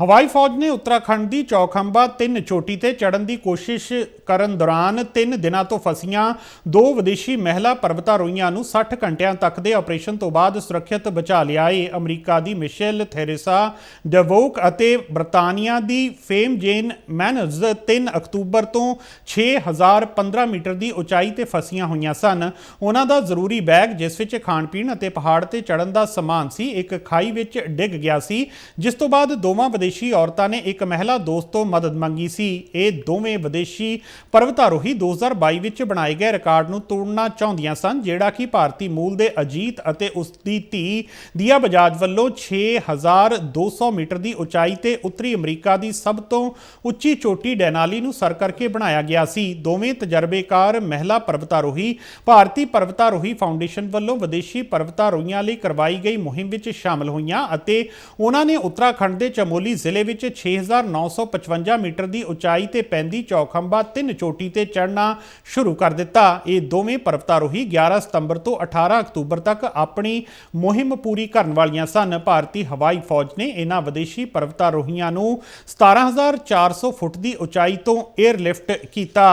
ਹਵਾਈ ਫੌਜ ਨੇ ਉੱਤਰਾਖੰਡ ਦੀ ਚੌਖੰਬਾ ਤਿੰਨ ਚੋਟੀ ਤੇ ਚੜਨ ਦੀ ਕੋਸ਼ਿਸ਼ ਕਰਨ ਦੌਰਾਨ ਤਿੰਨ ਦਿਨਾਂ ਤੋਂ ਫਸੀਆਂ ਦੋ ਵਿਦੇਸ਼ੀ ਮਹਿਲਾ ਪਰਵਤਾਰੋਹੀਆਂ ਨੂੰ 60 ਘੰਟਿਆਂ ਤੱਕ ਦੇ ਆਪਰੇਸ਼ਨ ਤੋਂ ਬਾਅਦ ਸੁਰੱਖਿਅਤ ਬਚਾ ਲਿਆ। ਏ ਅਮਰੀਕਾ ਦੀ ਮਿਸ਼ੇਲ ਥੈਰੇਸਾ, ਡਵੋਕ ਅਤੇ ਬ੍ਰਿਟਾਨੀਆ ਦੀ ਫੇਮ ਜੇਨ ਮੈਨਜ਼ 3 ਅਕਤੂਬਰ ਤੋਂ 6015 ਮੀਟਰ ਦੀ ਉਚਾਈ ਤੇ ਫਸੀਆਂ ਹੋਈਆਂ ਸਨ। ਉਹਨਾਂ ਦਾ ਜ਼ਰੂਰੀ ਬੈਗ, ਜਿਸ ਵਿੱਚ ਖਾਣ ਪੀਣ ਅਤੇ ਪਹਾੜ ਤੇ ਚੜਨ ਦਾ ਸਮਾਨ ਸੀ, ਇੱਕ ਖਾਈ ਵਿੱਚ ਡਿੱਗ ਗਿਆ ਸੀ, ਜਿਸ ਤੋਂ ਬਾਅਦ ਦੋਵਾਂ ਵਿਦੇਸ਼ੀ ਔਰਤਾਂ ਨੇ ਇੱਕ ਮਹਿਲਾ ਦੋਸਤ ਤੋਂ ਮਦਦ ਮੰਗੀ ਸੀ। ਇਹ ਦੋਵੇਂ ਵਿਦੇਸ਼ੀ ਪਰਵਤਾਰੋਹੀ 2022 ਵਿੱਚ ਬਣਾਏ ਗਏ ਰਿਕਾਰਡ ਨੂੰ ਤੋੜਨਾ ਚਾਹੁੰਦੀਆਂ ਸਨ, ਜਿਹੜਾ ਕਿ ਭਾਰਤੀ ਮੂਲ ਦੇ ਅਜੀਤ ਅਤੇ ਉਸ ਦੀ ਧੀ ਦੀਆ ਬਜਾਜ ਵੱਲੋਂ 6200 ਮੀਟਰ ਦੀ ਉਚਾਈ ਤੇ ਉੱਤਰੀ ਅਮਰੀਕਾ ਦੀ ਸਭ ਤੋਂ ਉੱਚੀ ਚੋਟੀ ਡੈਨਾਲੀ ਨੂੰ ਸਰ ਕਰਕੇ ਬਣਾਇਆ ਗਿਆ ਸੀ। ਦੋਵੇਂ ਤਜਰਬੇਕਾਰ ਮਹਿਲਾ ਪਰਵਤਾਰੋਹੀ, ਭਾਰਤੀ ਪਰਵਤਾਰੋਹੀ ਫਾਊਂਡੇਸ਼ਨ ਵੱਲੋਂ ਵਿਦੇਸ਼ੀ ਪਰਵਤਾਰੋਹੀਆਂ ਲਈ ਕਰਵਾਈ ਗਈ ਮੁਹਿੰਮ ਵਿੱਚ ਸ਼ਾਮਲ ਹੋਈਆਂ ਅਤੇ ਉਹਨਾਂ ਨੇ ਉੱਤਰਾਖੰਡ ਦੇ ਚਮੋਲੀ ਜ਼ਿਲ੍ਹੇ ਵਿੱਚ 6955 ਮੀਟਰ ਦੀ ਉਚਾਈ ਤੇ ਪੈਂਦੀ ਚੌਖੰਬਾ ਤਿੰਨ ਚੋਟੀ ਤੇ ਚੜ੍ਹਨਾ ਸ਼ੁਰੂ ਕਰ ਦਿੱਤਾ। ਇਹ ਦੋਵੇਂ ਪਰਵਤਾਰੋਹੀ 11 ਸਤੰਬਰ ਤੋਂ 18 ਅਕਤੂਬਰ ਤੱਕ ਆਪਣੀ ਮੁਹਿੰਮ ਪੂਰੀ ਕਰਨ ਵਾਲੀਆਂ ਸਨ। ਭਾਰਤੀ ਹਵਾਈ ਫੌਜ ਨੇ ਇਹਨਾਂ ਵਿਦੇਸ਼ੀ ਪਰਵਤਾਰੋਹੀਆਂ ਨੂੰ 17400 ਫੁੱਟ ਦੀ ਉਚਾਈ ਤੋਂ 에ਅਰਲਿਫਟ ਕੀਤਾ।